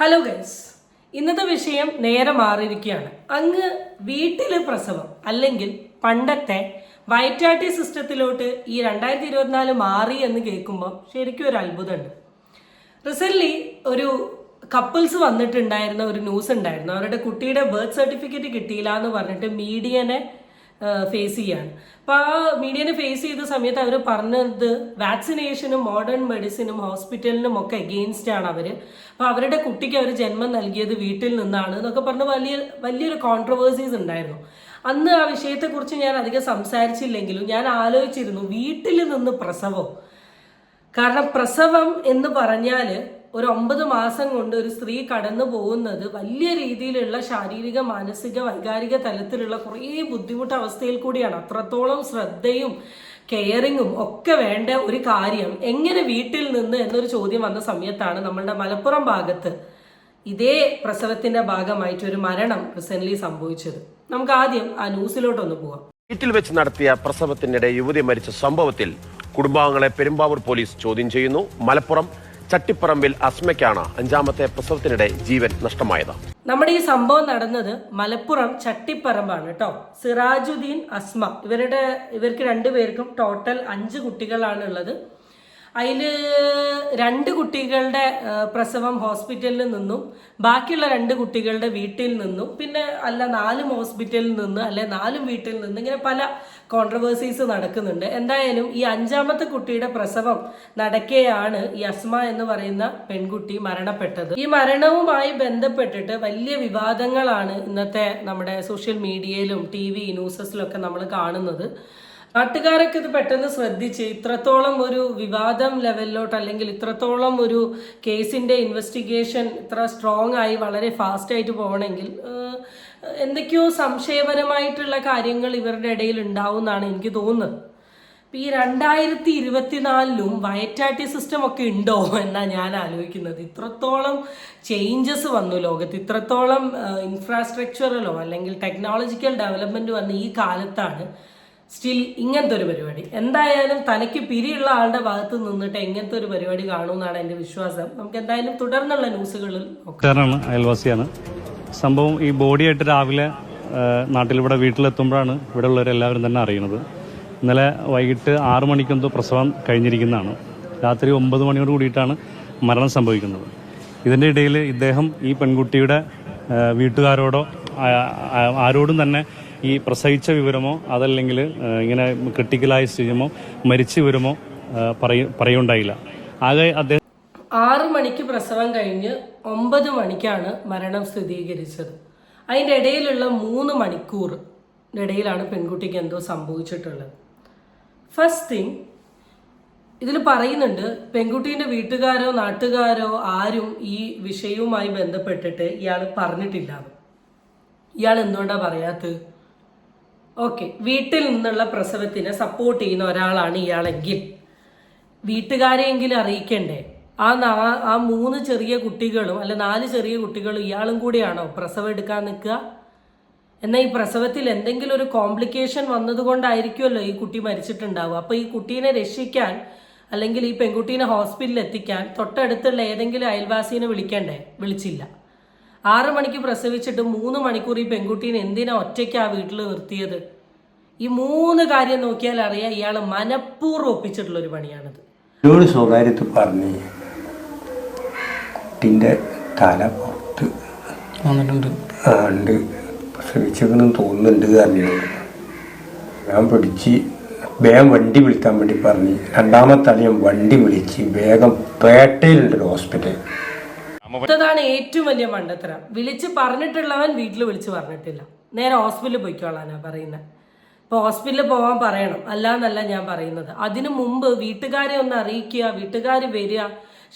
Hello guys ഇന്നത്തെ വിഷയം നേരെ മാറിയിരിക്കുകയാണ്. അങ്ങ് വീട്ടിലെ പ്രസവം അല്ലെങ്കിൽ പണ്ടത്തെ വയറ്റാട്ടി സിസ്റ്റത്തിലോട്ട് ഈ രണ്ടായിരത്തി ഇരുപത്തിനാല് മാറി എന്ന് കേൾക്കുമ്പോൾ ശരിക്കും ഒരു അത്ഭുതമുണ്ട്. റിസെന്റ് ഒരു കപ്പിൾസ് വന്നിട്ടുണ്ടായിരുന്ന ഒരു ന്യൂസ് ഉണ്ടായിരുന്നു. അവരുടെ കുട്ടിയുടെ ബർത്ത് സർട്ടിഫിക്കറ്റ് കിട്ടിയില്ല എന്ന് പറഞ്ഞിട്ട് മീഡിയനെ ഫേസ് ചെയ്യാണ് അപ്പോൾ ആ മീഡിയനെ ഫേസ് ചെയ്ത സമയത്ത് അവർ പറഞ്ഞത് വാക്സിനേഷനും മോഡേൺ മെഡിസിനും ഹോസ്പിറ്റലിനും ഒക്കെ എഗെയിൻസ്റ്റ് ആണ് അവർ അപ്പോൾ അവരുടെ കുട്ടിക്ക് അവർ ജന്മം നൽകിയത് വീട്ടിൽ നിന്നാണ് എന്നൊക്കെ പറഞ്ഞ് വലിയ വലിയൊരു കോൺട്രവേഴ്സീസ് ഉണ്ടായിരുന്നു. അന്ന് ആ വിഷയത്തെക്കുറിച്ച് ഞാൻ അധികം സംസാരിച്ചില്ലെങ്കിലും ഞാൻ ആലോചിച്ചിരുന്നു വീട്ടിൽ നിന്ന് പ്രസവം. കാരണം പ്രസവം എന്ന് പറഞ്ഞാൽ ഒരു ഒമ്പത് മാസം കൊണ്ട് ഒരു സ്ത്രീ കടന്നു പോകുന്നത് വലിയ രീതിയിലുള്ള ശാരീരിക മാനസിക വൈകാരിക തലത്തിലുള്ള കുറേ ബുദ്ധിമുട്ട് അവസ്ഥയിൽ കൂടിയാണ്. അത്രത്തോളം ശ്രദ്ധയും കെയറിങ്ങും ഒക്കെ വേണ്ട ഒരു കാര്യം എങ്ങനെ വീട്ടിൽ നിന്ന് എന്നൊരു ചോദ്യം വന്ന സമയത്താണ് നമ്മളുടെ മലപ്പുറം ഭാഗത്ത് ഇതേ പ്രസവത്തിന്റെ ഭാഗമായിട്ട് ഒരു മരണം റീസെന്റ് സംഭവിച്ചത്. നമുക്ക് ആദ്യം ആ ന്യൂസിലോട്ടൊന്ന് പോവാം. വീട്ടിൽ വെച്ച് നടത്തിയ പ്രസവത്തിനിടെ യുവതി മരിച്ച സംഭവത്തിൽ കുടുംബാംഗങ്ങളെ പെരുമ്പാവൂർ പോലീസ് ചോദ്യം ചെയ്യുന്നു. മലപ്പുറം ചട്ടിപ്പറമ്പിൽ അസ്മയ്ക്കാണ് അഞ്ചാമത്തെ പ്രസവത്തിനിടെ ജീവൻ നഷ്ടമായത്. നമ്മുടെ ഈ സംഭവം നടന്നത് മലപ്പുറം ചട്ടിപ്പറമ്പാണ് കേട്ടോ. സിറാജുദ്ദീൻ അസ്മ. ഇവരുടെ ഇവർക്ക് രണ്ടുപേർക്കും ടോട്ടൽ അഞ്ച് കുട്ടികളാണ് ഉള്ളത്. അതിൽ രണ്ട് കുട്ടികളുടെ പ്രസവം ഹോസ്പിറ്റലിൽ നിന്നും ബാക്കിയുള്ള രണ്ട് കുട്ടികളുടെ വീട്ടിൽ നിന്നും പിന്നെ അല്ല നാലും ഹോസ്പിറ്റലിൽ നിന്ന് അല്ലെ നാലും വീട്ടിൽ നിന്ന് ഇങ്ങനെ പല കോൺട്രവേഴ്സീസ് നടക്കുന്നുണ്ട്. എന്തായാലും ഈ അഞ്ചാമത്തെ കുട്ടിയുടെ പ്രസവം നടക്കെയാണ് ഈ അസ്മ എന്ന് പറയുന്ന പെൺകുട്ടി മരണപ്പെട്ടത്. ഈ മരണവുമായി ബന്ധപ്പെട്ടിട്ട് വലിയ വിവാദങ്ങളാണ് ഇന്നത്തെ നമ്മുടെ സോഷ്യൽ മീഡിയയിലും ടി വി ന്യൂസസിലൊക്കെ നമ്മൾ കാണുന്നത്. നാട്ടുകാരൊക്കെ ഇത് പെട്ടെന്ന് ശ്രദ്ധിച്ച് ഇത്രത്തോളം ഒരു വിവാദം ലെവലിലോട്ട് അല്ലെങ്കിൽ ഇത്രത്തോളം ഒരു കേസിന്റെ ഇൻവെസ്റ്റിഗേഷൻ ഇത്ര സ്ട്രോങ് ആയി വളരെ ഫാസ്റ്റ് ആയിട്ട് പോകണമെങ്കിൽ എന്തൊക്കെയോ സംശയപരമായിട്ടുള്ള കാര്യങ്ങൾ ഇവരുടെ ഇടയിൽ ഉണ്ടാവും എന്നാണ് എനിക്ക് തോന്നുന്നത്. ഈ രണ്ടായിരത്തി ഇരുപത്തിനാലിലും വയറ്റാട്ടി സിസ്റ്റം ഒക്കെ ഉണ്ടോ എന്നാ ഞാൻ ആലോചിക്കുന്നത്. ഇത്രത്തോളം ചേഞ്ചസ് വന്നു ലോകത്ത്. ഇത്രത്തോളം ഇൻഫ്രാസ്ട്രക്ചറിലോ അല്ലെങ്കിൽ ടെക്നോളജിക്കൽ ഡെവലപ്മെന്റ് വന്ന ഈ കാലത്താണ് സ്റ്റിൽ ഇങ്ങനത്തെ ഒരു പരിപാടി. എന്തായാലും തനിക്ക് പിരിയുള്ള ആളുടെ ഭാഗത്ത് നിന്നിട്ട് എങ്ങനത്തെ ഒരു പരിപാടി കാണുമെന്നാണ് എന്റെ വിശ്വാസം. നമുക്ക് എന്തായാലും തുടർന്നുള്ള ന്യൂസുകളിൽ അയൽവാസിയാണ്. സംഭവം ഈ ബോഡിയായിട്ട് രാവിലെ നാട്ടിലിവിടെ വീട്ടിലെത്തുമ്പോഴാണ് ഇവിടെ ഉള്ളവരെല്ലാവരും തന്നെ അറിയുന്നത്. ഇന്നലെ വൈകിട്ട് ആറു മണിക്കെന്തോ പ്രസവം കഴിഞ്ഞിരിക്കുന്നതാണ്. രാത്രി ഒമ്പത് മണിയോട് കൂടിയിട്ടാണ് മരണം സംഭവിക്കുന്നത്. ഇതിന്റെ ഇടയിൽ ഇദ്ദേഹം ഈ പെൺകുട്ടിയുടെ വീട്ടുകാരോടോ ആരോടും തന്നെ ഈ പ്രസവിച്ച വിവരമോ അതല്ലെങ്കിൽ ഇങ്ങനെ ക്രിട്ടിക്കലായ സ്ഥിതിമോ മരിച്ച വിവരമോ പറയ പറയുണ്ടായില്ല. ആകെ അദ്ദേഹം ആറു മണിക്ക് പ്രസവം കഴിഞ്ഞ് ഒമ്പത് മണിക്കാണ് മരണം സ്ഥിരീകരിച്ചത്. അതിന്റെ ഇടയിലുള്ള മൂന്ന് മണിക്കൂർ ഇടയിലാണ് പെൺകുട്ടിക്ക് എന്തോ സംഭവിച്ചിട്ടുള്ളത്. ഫസ്റ്റ് തിങ് ഇതിൽ പറയുന്നുണ്ട് പെൺകുട്ടീന്റെ വീട്ടുകാരോ നാട്ടുകാരോ ആരും ഈ വിഷയവുമായി ബന്ധപ്പെട്ടിട്ട് ഇയാൾ പറഞ്ഞിട്ടില്ല. ഇയാൾ എന്തുകൊണ്ടാണ് പറയാത്തത്? ഓക്കെ വീട്ടിൽ നിന്നുള്ള പ്രസവത്തിനെ സപ്പോർട്ട് ചെയ്യുന്ന ഒരാളാണ് ഇയാളെങ്കിൽ. വീട്ടുകാരെയെങ്കിലും അറിയിക്കണ്ടേ? ആ നാ ആ മൂന്ന് ചെറിയ കുട്ടികളും അല്ല നാല് ചെറിയ കുട്ടികളും ഇയാളും കൂടിയാണോ പ്രസവം എടുക്കാൻ നിൽക്കുക? എന്നാൽ ഈ പ്രസവത്തിൽ എന്തെങ്കിലും ഒരു കോംപ്ലിക്കേഷൻ വന്നതുകൊണ്ടായിരിക്കുമല്ലോ ഈ കുട്ടി മരിച്ചിട്ടുണ്ടാവുക. അപ്പോൾ ഈ കുട്ടീനെ രക്ഷിക്കാൻ അല്ലെങ്കിൽ ഈ പെൺകുട്ടീനെ ഹോസ്പിറ്റലിൽ എത്തിക്കാൻ തൊട്ടടുത്തുള്ള ഏതെങ്കിലും അയൽവാസീനെ വിളിക്കണ്ടേ? വിളിച്ചില്ല. ആറ് മണിക്ക് പ്രസവിച്ചിട്ട് മൂന്ന് മണിക്കൂർ ഈ പെൺകുട്ടീനെ എന്തിനാ ഒറ്റയ്ക്ക് ആ വീട്ടിൽ നിർത്തിയത്? ഈ മൂന്ന് കാര്യം നോക്കിയാൽ അറിയാം ഇയാൾ മനഃപൂർവം ഒപ്പിച്ചിട്ടുള്ള ഒരു പണിയാണിത്. എന്നോട് സ്വകാര്യത്തിൽ പറഞ്ഞ് കുട്ടിന്റെ തല പുറത്ത് ആ, ഉണ്ട്. പ്രസവിച്ചെന്ന് തോന്നുന്നുണ്ട് അറിഞ്ഞു ഞാൻ പിടിച്ച് വേഗം വണ്ടി വിളിക്കാൻ വേണ്ടി പറഞ്ഞ് രണ്ടാമത്തെ ആൾ ഞാൻ വണ്ടി വിളിച്ച് വേഗം പേട്ടയിലുണ്ട് ഹോസ്പിറ്റൽ ഇതാണ് ഏറ്റവും വലിയ മണ്ടത്തരം. വിളിച്ച് പറഞ്ഞിട്ടുള്ളവൻ വീട്ടിൽ വിളിച്ച് പറഞ്ഞിട്ടില്ല. നേരെ ഹോസ്പിറ്റലിൽ പോയിക്കോളാനാ പറയുന്നത് ഇപ്പോൾ ഹോസ്പിറ്റലിൽ പോകാൻ പറയണം. അല്ലാന്നല്ല ഞാൻ പറയുന്നത്. അതിനു മുമ്പ് വീട്ടുകാരെ ഒന്ന് അറിയിക്കുക വീട്ടുകാർ വരിക.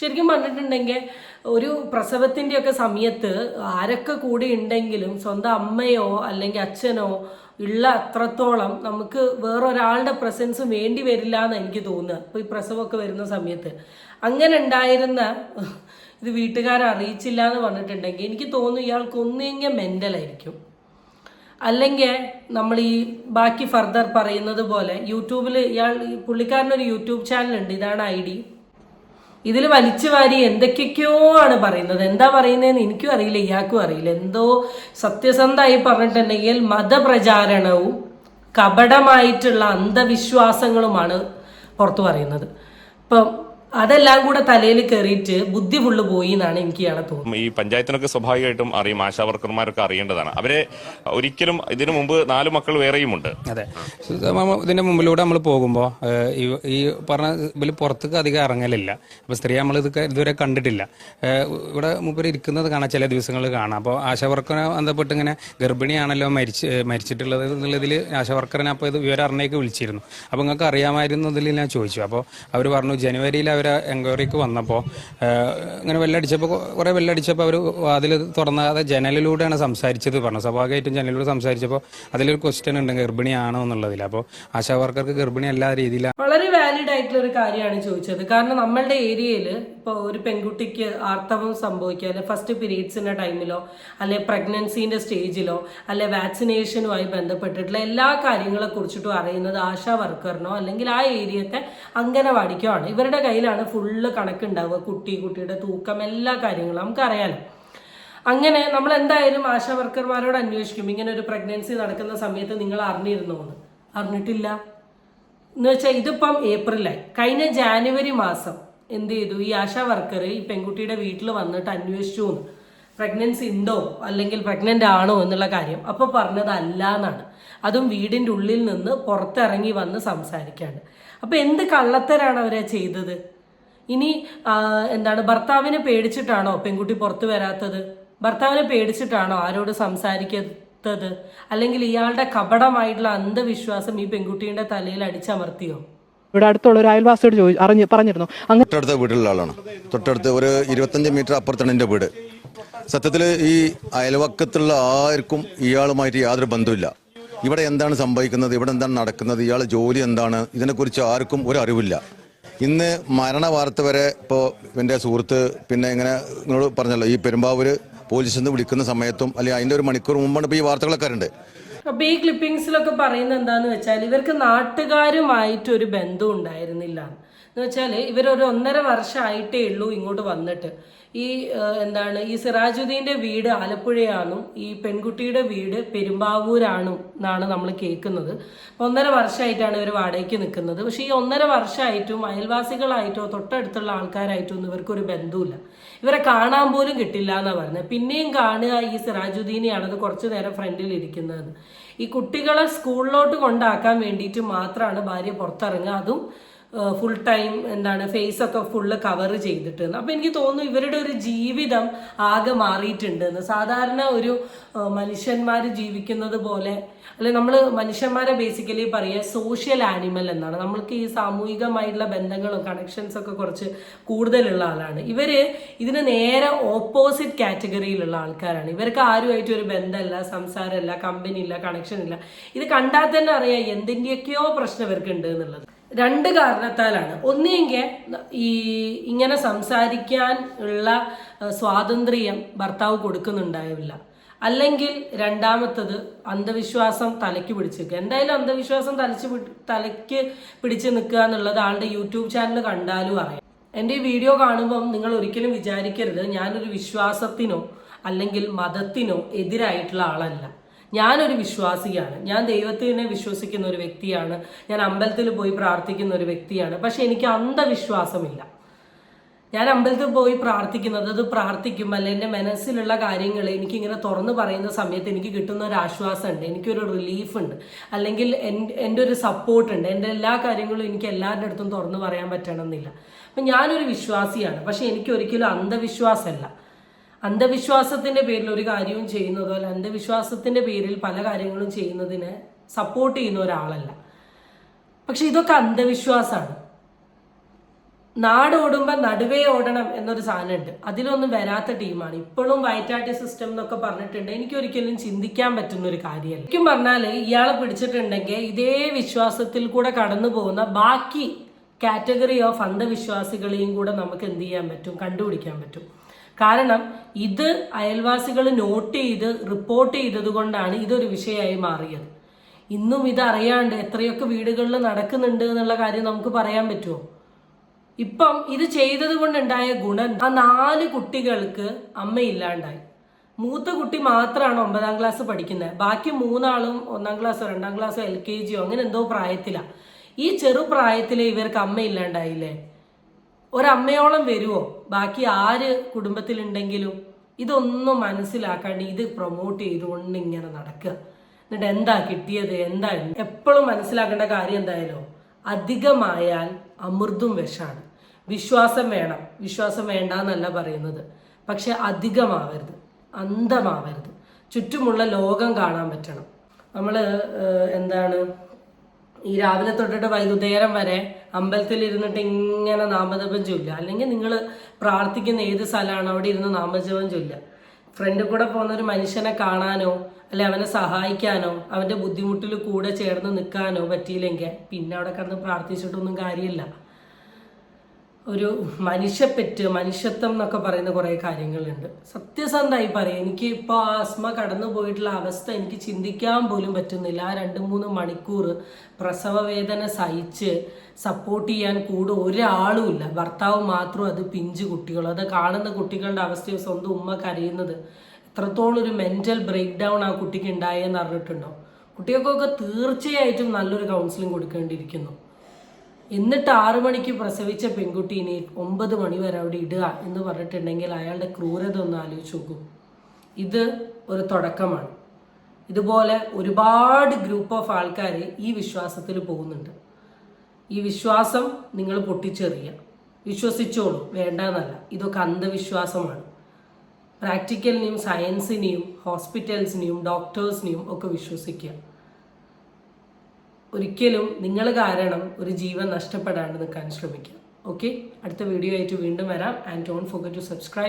ശരിക്കും പറഞ്ഞിട്ടുണ്ടെങ്കിൽ ഒരു പ്രസവത്തിന്റെ ഒക്കെ സമയത്ത് ആരൊക്കെ കൂടി ഉണ്ടെങ്കിലും സ്വന്തം അമ്മയോ അല്ലെങ്കിൽ അച്ഛനോ ഉള്ള അത്രത്തോളം നമുക്ക് വേറൊരാളുടെ പ്രസൻസ് വേണ്ടി വരില്ല എന്ന് എനിക്ക് തോന്നുക. ഇപ്പോൾ ഈ പ്രസവമൊക്കെ വരുന്ന സമയത്ത്. അങ്ങനെ ഉണ്ടായിരുന്ന ഇത് വീട്ടുകാരെ അറിയിച്ചില്ല എന്ന് പറഞ്ഞിട്ടുണ്ടെങ്കിൽ എനിക്ക് തോന്നുന്നു ഇയാൾക്ക് ഒന്നെങ്കിൽ മെന്റലായിരിക്കും അല്ലെങ്കിൽ നമ്മൾ ഈ ബാക്കി ഫർദർ പറയുന്നത് പോലെ യൂട്യൂബിൽ ഇയാൾ പുള്ളിക്കാരനൊരു യൂട്യൂബ് ചാനലുണ്ട് ഇതാണ് ഐ ഡി ഇതിൽ വലിച്ചു വാരി എന്തൊക്കെയൊക്കെയോ ആണ് പറയുന്നത്. എന്താ പറയുന്നതെന്ന് എനിക്കും അറിയില്ല ഇയാൾക്കും അറിയില്ല. എന്തോ സത്യസന്ധമായി പറഞ്ഞിട്ടുണ്ടെങ്കിൽ മതപ്രചാരണവും കപടമായിട്ടുള്ള അന്ധവിശ്വാസങ്ങളുമാണ് പുറത്തു പറയുന്നത്. ഇപ്പം അതെല്ലാം കൂടെ തലയിൽ കയറിയിട്ട് ബുദ്ധി ഫുള്ള് പോയി എന്നാണ് എനിക്ക് തോന്നുന്നത്. ഈ പഞ്ചായത്തിനൊക്കെ സ്വാഭാവികമായിട്ടും അറിയും ആശാ വർക്കർമാരൊക്കെ അറിയേണ്ടതാണ്. അവരെ ഒരിക്കലും ഇതിനു മുമ്പ് നാല് മക്കൾ വേറെയുമുണ്ട്. അതെ. ഇതിന്റെ മുമ്പിലൂടെ നമ്മൾ പോകുമ്പോൾ ഈ പറഞ്ഞ ഇതിൽ പുറത്തേക്ക് അധികം ഇറങ്ങലില്ല. അപ്പൊ സ്ത്രീ നമ്മൾ ഇത് ഇതുവരെ കണ്ടിട്ടില്ല. ഇവിടെ മുമ്പിൽ ഇരിക്കുന്നത് കാണാം ചില ദിവസങ്ങളിൽ കാണാം. അപ്പോൾ ആശാ വർക്കറിനെ ബന്ധപ്പെട്ട് ഇങ്ങനെ ഗർഭിണിയാണല്ലോ മരിച്ച് മരിച്ചിട്ടുള്ളത് എന്നുള്ളതിൽ ആശാവർക്കറിനെ അപ്പോൾ ഇത് വിവരം അറിഞ്ഞേക്ക് വിളിച്ചിരുന്നു. അപ്പോൾ നിങ്ങൾക്ക് അറിയാമായിരുന്നതിൽ ഞാൻ ചോദിച്ചു. അപ്പോൾ അവർ പറഞ്ഞു ജനുവരിയിൽ അവർ എൻക്വയറിക്ക് വന്നപ്പോൾ ഇങ്ങനെ വെല്ലടിച്ചപ്പോൾ കുറേ വെല്ലടിച്ചപ്പോൾ അവർ വാതിൽ തുറന്നാതെ ജനലിലൂടെയാണ് സംസാരിച്ചത് പറഞ്ഞത്. സ്വാഭാവികമായിട്ടും ജനലിലൂടെ സംസാരിച്ചപ്പോൾ അതിലൊരു ക്വസ്റ്റ്യൻ ഉണ്ട് ഗർഭിണിയാണോ എന്നുള്ളതിൽ. അപ്പോൾ ആശാ വർക്കർക്ക് ഗർഭിണി എല്ലാ രീതിയിലാണ് വളരെ വാലിഡ് ആയിട്ടുള്ള ഒരു കാര്യമാണ് ചോദിച്ചത്. കാരണം നമ്മളുടെ ഏരിയയിൽ ഇപ്പോൾ ഒരു പെൺകുട്ടിക്ക് ആർത്തവം സംഭവിക്കുക അല്ലെ ഫസ്റ്റ് പീരീഡ്സിന്റെ ടൈമിലോ അല്ലെ പ്രഗ്നൻസിന്റെ സ്റ്റേജിലോ അല്ലെ വാക്സിനേഷനുമായി ബന്ധപ്പെട്ടിട്ടുള്ള എല്ലാ കാര്യങ്ങളെ കുറിച്ചിട്ടും അറിയുന്നത് ആശാ വർക്കറിനോ അല്ലെങ്കിൽ ആ ഏരിയത്തെ അംഗനവാടിക്കോ ആണ്. ഇവരുടെ കയ്യിലാണ് ഫുള്ള് കണക്കുണ്ടാവുക. കുട്ടി കുട്ടിയുടെ തൂക്കം എല്ലാ കാര്യങ്ങളും നമുക്കറിയാലോ. അങ്ങനെ നമ്മൾ എന്തായാലും ആശാ വർക്കർമാരോട് അന്വേഷിക്കും. ഇങ്ങനെ ഒരു പ്രഗ്നൻസി നടക്കുന്ന സമയത്ത് നിങ്ങൾ അറിഞ്ഞിരുന്നു എന്ന്. അറിഞ്ഞിട്ടില്ല. എന്ന് വെച്ചാൽ ഇതിപ്പം ഏപ്രിലായി. കഴിഞ്ഞ ജാനുവരി മാസം എന്ത് ചെയ്തു? ഈ ആശാ വർക്കർ ഈ പെൺകുട്ടിയുടെ വീട്ടിൽ വന്നിട്ട് അന്വേഷിച്ചു എന്ന്. പ്രഗ്നൻസി ഉണ്ടോ? അല്ലെങ്കിൽ പ്രഗ്നന്റ് ആണോ? എന്നുള്ള കാര്യം. അപ്പോൾ പറഞ്ഞത് അല്ല എന്നാണ്. അതും വീടിന്റെ ഉള്ളിൽ നിന്ന് പുറത്തിറങ്ങി വന്ന് സംസാരിക്കാണ്ട് അപ്പോൾ എന്ത് കള്ളത്തരാണ് അവരെ ചെയ്തത്? ഇനി എന്താണ് ഭർത്താവിനെ പേടിച്ചിട്ടാണോ പെൺകുട്ടി പുറത്തു വരാത്തത്? ഭർത്താവിനെ പേടിച്ചിട്ടാണോ ആരോട് സംസാരിക്കാത്തത്? അല്ലെങ്കിൽ ഇയാളുടെ കപടമായിട്ടുള്ള അന്ധവിശ്വാസം ഈ പെൺകുട്ടിയുടെ തലയിൽ അടിച്ചമർത്തിയോ? ഇവിടെ അടുത്തുള്ള ഒരു അയൽവാസിയോട് ചോദിച്ചു അറിഞ്ഞ് പറഞ്ഞിരുന്നു. അങ്ങനെ തൊട്ടടുത്ത വീട്ടിലുള്ള ആളാണ്. തൊട്ടടുത്ത് ഒരു ഇരുപത്തഞ്ച് മീറ്റർ അപ്പുറത്താണ് എന്റെ വീട്. സത്യത്തിൽ ഈ അയൽവക്കത്തുള്ള ആർക്കും ഇയാളുമായിട്ട് യാതൊരു ബന്ധമില്ല ഇവിടെ എന്താണ് സംഭവിക്കുന്നത്? ഇവിടെ എന്താണ് നടക്കുന്നത്? ഇയാൾ ജോലി എന്താണ്? ഇതിനെക്കുറിച്ച് ആർക്കും ഒരു അറിവില്ല. ഇന്ന് മരണ വാർത്ത വരെ ഇപ്പോൾ എന്റെ സുഹൃത്ത് പിന്നെ ഇങ്ങനെ നിങ്ങളോട് പറഞ്ഞല്ലോ ഈ പെരുമ്പാവൂർ പോലീസിൽ നിന്ന് വിളിക്കുന്ന സമയത്തും അല്ലെങ്കിൽ അതിന്റെ ഒരു മണിക്കൂർ മുമ്പാണ് ഇപ്പോൾ ഈ വാർത്തകളൊക്കെ ഉണ്ട് അപ്പൊ ഈ ക്ലിപ്പിംഗ്സിലൊക്കെ പറയുന്നത് എന്താന്ന് വെച്ചാൽ ഇവർക്ക് നാട്ടുകാരുമായിട്ടൊരു ബന്ധം ഉണ്ടായിരുന്നില്ല. എന്ന് വെച്ചാൽ ഇവരൊരു ഒന്നര വർഷമായിട്ടേ ഉള്ളൂ ഇങ്ങോട്ട് വന്നിട്ട്. ഈ എന്താണ് ഈ സിറാജുദ്ദീന്റെ വീട് ആലപ്പുഴയാണും ഈ പെൺകുട്ടിയുടെ വീട് പെരുമ്പാവൂരാണും എന്നാണ് നമ്മൾ കേൾക്കുന്നത്. ഒന്നര വർഷമായിട്ടാണ് ഇവർ വാടകയ്ക്ക് നിൽക്കുന്നത്. പക്ഷെ ഈ ഒന്നര വർഷമായിട്ടും അയൽവാസികളായിട്ടോ തൊട്ടടുത്തുള്ള ആൾക്കാരായിട്ടോ ഒന്നും ഇവർക്കൊരു ബന്ധമില്ല ഇവരെ കാണാൻ പോലും കിട്ടില്ല എന്നാണ് പറഞ്ഞത്. പിന്നെയും കാണുക ഈ സിറാജുദ്ദീനെയാണത് കുറച്ചു നേരം ഫ്രണ്ടിൽ ഇരിക്കുന്നത്. ഈ കുട്ടികളെ സ്കൂളിലോട്ട് കൊണ്ടാക്കാൻ വേണ്ടിയിട്ട് മാത്രമാണ് ഭാര്യ പുറത്തിറങ്ങുക. അതും ഫുൾ ടൈം എന്താണ് ഫേസ് ഒക്കെ ഫുള്ള് കവർ ചെയ്തിട്ട്. അപ്പൊ എനിക്ക് തോന്നുന്നു ഇവരുടെ ഒരു ജീവിതം ആകെ മാറിയിട്ടുണ്ട് എന്ന്. സാധാരണ ഒരു മനുഷ്യന്മാർ ജീവിക്കുന്നത് പോലെ അല്ലെ നമ്മൾ മനുഷ്യന്മാരെ ബേസിക്കലി പറയുക സോഷ്യൽ ആനിമൽ എന്നാണ്. നമ്മൾക്ക് ഈ സാമൂഹികമായിട്ടുള്ള ബന്ധങ്ങളും കണക്ഷൻസ് ഒക്കെ കുറച്ച് കൂടുതലുള്ള ആളാണ്. ഇവർ ഇതിന് നേരെ ഓപ്പോസിറ്റ് കാറ്റഗറിയിലുള്ള ആൾക്കാരാണ്. ഇവർക്ക് ആരുമായിട്ട് ഒരു ബന്ധമല്ല സംസാരമല്ല കമ്പനി ഇല്ല കണക്ഷൻ ഇല്ല. ഇത് കണ്ടാൽ തന്നെ അറിയാം എന്തിന്റെയൊക്കെയോ പ്രശ്നം ഇവർക്ക് ഉണ്ട് എന്നുള്ളത്. രണ്ട് കാരണത്താലാണ്. ഒന്നെങ്കിൽ ഈ ഇങ്ങനെ സംസാരിക്കാൻ ഉള്ള സ്വാതന്ത്ര്യം ഭർത്താവ് കൊടുക്കുന്നുണ്ടായില്ല. അല്ലെങ്കിൽ രണ്ടാമത്തത് അന്ധവിശ്വാസം തലയ്ക്ക് പിടിച്ച് നിൽക്കുക എന്തായാലും അന്ധവിശ്വാസം തലച്ച് തലയ്ക്ക് പിടിച്ച് നിൽക്കുക എന്നുള്ളത് ആളുടെ യൂട്യൂബ് ചാനൽ കണ്ടാലും അറിയാം. എന്റെ ഈ വീഡിയോ കാണുമ്പം നിങ്ങൾ ഒരിക്കലും വിചാരിക്കരുത്. ഞാനൊരു വിശ്വാസത്തിനോ അല്ലെങ്കിൽ മതത്തിനോ എതിരായിട്ടുള്ള ആളല്ല. ഞാനൊരു വിശ്വാസിയാണ്. ഞാൻ ദൈവത്തിനെ വിശ്വസിക്കുന്ന ഒരു വ്യക്തിയാണ്. ഞാൻ അമ്പലത്തിൽ പോയി പ്രാർത്ഥിക്കുന്ന ഒരു വ്യക്തിയാണ്. പക്ഷെ എനിക്ക് അന്ധവിശ്വാസമില്ല. ഞാൻ അമ്പലത്തിൽ പോയി പ്രാർത്ഥിക്കുന്നത് അത് പ്രാർത്ഥിക്കുമ്പോൾ എന്റെ മനസ്സിലുള്ള കാര്യങ്ങൾ എനിക്കിങ്ങനെ തുറന്നു പറയുന്ന സമയത്ത് എനിക്ക് കിട്ടുന്ന ഒരു ആശ്വാസമുണ്ട്. എനിക്കൊരു റിലീഫ് ഉണ്ട്. അല്ലെങ്കിൽ എന്റെ ഒരു സപ്പോർട്ട് ഉണ്ട്. എന്റെ എല്ലാ കാര്യങ്ങളും എനിക്ക് എല്ലാവരുടെ അടുത്തും തുറന്നു പറയാൻ പറ്റണമെന്നില്ല. അപ്പം ഞാനൊരു വിശ്വാസിയാണ്. പക്ഷെ എനിക്ക് ഒരിക്കലും അന്ധവിശ്വാസമല്ല. അന്ധവിശ്വാസത്തിന്റെ പേരിൽ ഒരു കാര്യവും ചെയ്യുന്നതോ അല്ല അന്ധവിശ്വാസത്തിന്റെ പേരിൽ പല കാര്യങ്ങളും ചെയ്യുന്നതിന് സപ്പോർട്ട് ചെയ്യുന്ന ഒരാളല്ല. പക്ഷെ ഇതൊക്കെ അന്ധവിശ്വാസമാണ് നാട് ഓടുമ്പോൾ നടുവേ ഓടണം എന്നൊരു സാധനമുണ്ട്. അതിലൊന്നും വരാത്ത ടീമാണ്. ഇപ്പോഴും വൈറ്റാട്ടി സിസ്റ്റം എന്നൊക്കെ പറഞ്ഞിട്ടുണ്ട്. എനിക്ക് ഒരിക്കലും ചിന്തിക്കാൻ പറ്റുന്ന ഒരു കാര്യമല്ല. ശരിക്കും പറഞ്ഞാൽ ഇയാളെ പിടിച്ചിട്ടുണ്ടെങ്കിൽ ഇതേ വിശ്വാസത്തിൽ കൂടെ കടന്നു പോകുന്ന ബാക്കി കാറ്റഗറി ഓഫ് അന്ധവിശ്വാസികളെയും കൂടെ നമുക്ക് എന്ത് ചെയ്യാൻ പറ്റും? കണ്ടുപിടിക്കാൻ പറ്റും. കാരണം ഇത് അയൽവാസികൾ നോട്ട് ചെയ്ത് റിപ്പോർട്ട് ചെയ്തതുകൊണ്ടാണ് ഇതൊരു വിഷയമായി മാറിയത്. ഇന്നും ഇത് അറിയാണ്ട് എത്രയൊക്കെ വീടുകളിൽ നടക്കുന്നുണ്ട് എന്നുള്ള കാര്യം നമുക്ക് പറയാൻ പറ്റുമോ? ഇപ്പം ഇത് ചെയ്തത് കൊണ്ടുണ്ടായ ഗുണം ആ നാല് കുട്ടികൾക്ക് അമ്മയില്ലാണ്ടായി മൂത്ത കുട്ടി മാത്രമാണ് ഒമ്പതാം ക്ലാസ് പഠിക്കുന്നത് ബാക്കി മൂന്നാളും ഒന്നാം ക്ലാസ്സോ രണ്ടാം ക്ലാസ്സോ എൽ കെ ജിയോ അങ്ങനെ എന്തോ പ്രായത്തിലാണ് ഈ ചെറുപ്രായത്തിലെ ഇവർക്ക് അമ്മയില്ലാണ്ടായില്ലേ ഒരമ്മയോളം വരുമോ ബാക്കി ആര് കുടുംബത്തിലുണ്ടെങ്കിലും ഇതൊന്നും മനസ്സിലാക്കാണ്ട് ഇത് പ്രൊമോട്ട് ചെയ്തുകൊണ്ട് ഇങ്ങനെ നടക്കുക. എന്നിട്ട് എന്താ കിട്ടിയത്? എന്താ? എപ്പോഴും മനസ്സിലാക്കേണ്ട കാര്യം എന്തായാലും അധികമായാൽ അമൃതും വിഷാണ്. വിശ്വാസം വേണം. വിശ്വാസം വേണ്ട എന്നല്ല പറയുന്നത്. പക്ഷെ അധികമാവരുത്. അന്ധമാവരുത്. ചുറ്റുമുള്ള ലോകം കാണാൻ പറ്റണം. നമ്മൾ എന്താണ് ഈ രാവിലെ തൊട്ടിട്ട് വൈകുന്നേരം വരെ അമ്പലത്തിൽ ഇരുന്നിട്ട് ഇങ്ങനെ നാമജപം ചൊല്ല അല്ലെങ്കിൽ നിങ്ങൾ പ്രാർത്ഥിക്കുന്ന ഏത് സ്ഥലമാണ് അവിടെ ഇരുന്ന് നാമജപം ചൊല്ല ഫ്രണ്ടിൽ കൂടെ പോകുന്ന ഒരു മനുഷ്യനെ കാണാനോ അല്ലെ അവനെ സഹായിക്കാനോ അവന്റെ ബുദ്ധിമുട്ടിൽ കൂടെ ചേർന്ന് നിൽക്കാനോ പറ്റിയില്ലെങ്കിൽ പിന്നെ അവിടെ കിടന്ന് പ്രാർത്ഥിച്ചിട്ടൊന്നും കാര്യമില്ല. ഒരു മനുഷ്യപ്പെറ്റ് മനുഷ്യത്വം എന്നൊക്കെ പറയുന്ന കുറേ കാര്യങ്ങളുണ്ട്. സത്യസന്ധമായി പറയും. എനിക്ക് ഇപ്പോൾ ആസ്മ കടന്നു പോയിട്ടുള്ള അവസ്ഥ എനിക്ക് ചിന്തിക്കാൻ പോലും പറ്റുന്നില്ല. ആ രണ്ട് മൂന്ന് മണിക്കൂർ പ്രസവ വേദന സഹിച്ച് സപ്പോർട്ട് ചെയ്യാൻ കൂടെ ഒരാളുമില്ല ഭർത്താവ് മാത്രം അത് പിഞ്ചു കുട്ടികളും. അത് കാണുന്ന കുട്ടികളുടെ അവസ്ഥയോ സ്വന്തം ഉമ്മ കരയുന്നത് എത്രത്തോളം ഒരു മെന്റൽ ബ്രേക്ക് ഡൗൺ ആ കുട്ടിക്ക് ഉണ്ടായെന്ന് അറിഞ്ഞിട്ടുണ്ടോ? കുട്ടികൾക്കൊക്കെ തീർച്ചയായിട്ടും നല്ലൊരു കൗൺസിലിംഗ് കൊടുക്കേണ്ടിയിരിക്കുന്നു. എന്നിട്ട് ആറു മണിക്ക് പ്രസവിച്ച പെൺകുട്ടീനെ ഒമ്പത് മണി വരെ അവിടെ ഇടുക എന്ന് പറഞ്ഞിട്ടുണ്ടെങ്കിൽ അയാളുടെ ക്രൂരത ഒന്ന് ആലോചിച്ച് നോക്കും. ഇത് ഒരു തുടക്കമാണ്. ഇതുപോലെ ഒരുപാട് ഗ്രൂപ്പ് ഓഫ് ആൾക്കാർ ഈ വിശ്വാസത്തിൽ പോകുന്നുണ്ട്. ഈ വിശ്വാസം നിങ്ങൾ പൊട്ടിച്ചെറിയുക. വിശ്വസിച്ചോളൂ വേണ്ടെന്നല്ല. ഇതൊക്കെ അന്ധവിശ്വാസമാണ്. പ്രാക്ടിക്കലിനെയും സയൻസിനെയും ഹോസ്പിറ്റൽസിനെയും ഡോക്ടേഴ്സിനെയും ഒക്കെ വിശ്വസിക്കുക. ഒരിക്കലും നിങ്ങൾ കാരണം ഒരു ജീവൻ നഷ്ടപ്പെടാണ്ട് നിൽക്കാൻ ശ്രമിക്കുക. ഓക്കെ അടുത്ത വീഡിയോ ആയിട്ട് വീണ്ടും വരാം. And don't forget to subscribe